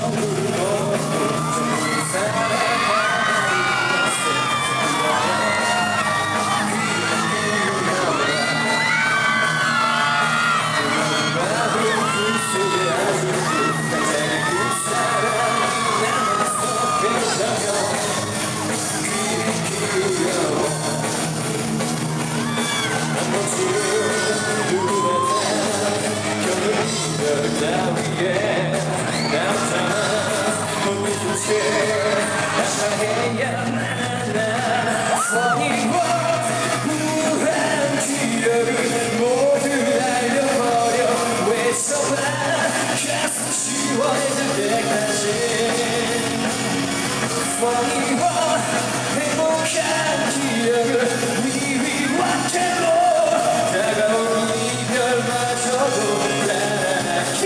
Thank you. 머리와 행복한 기억을 위위 완전로 다가온 이별마저도 나게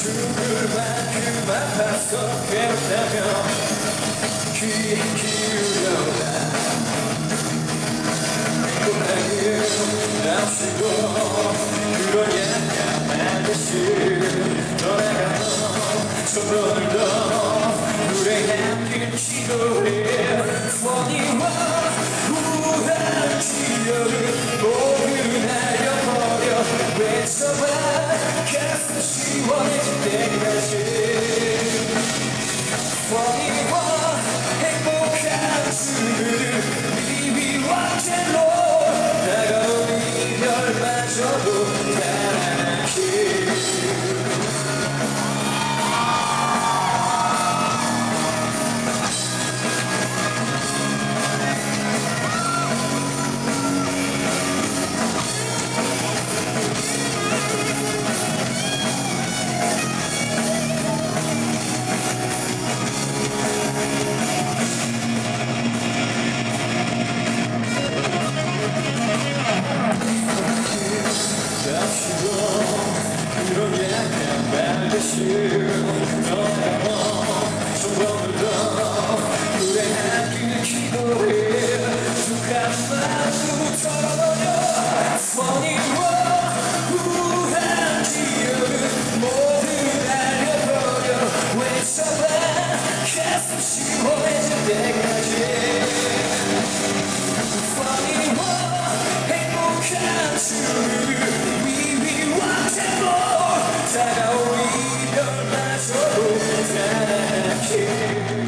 죽을 만큼 아파서 괴롭다면 Thank you. trouble. Çok sevmişim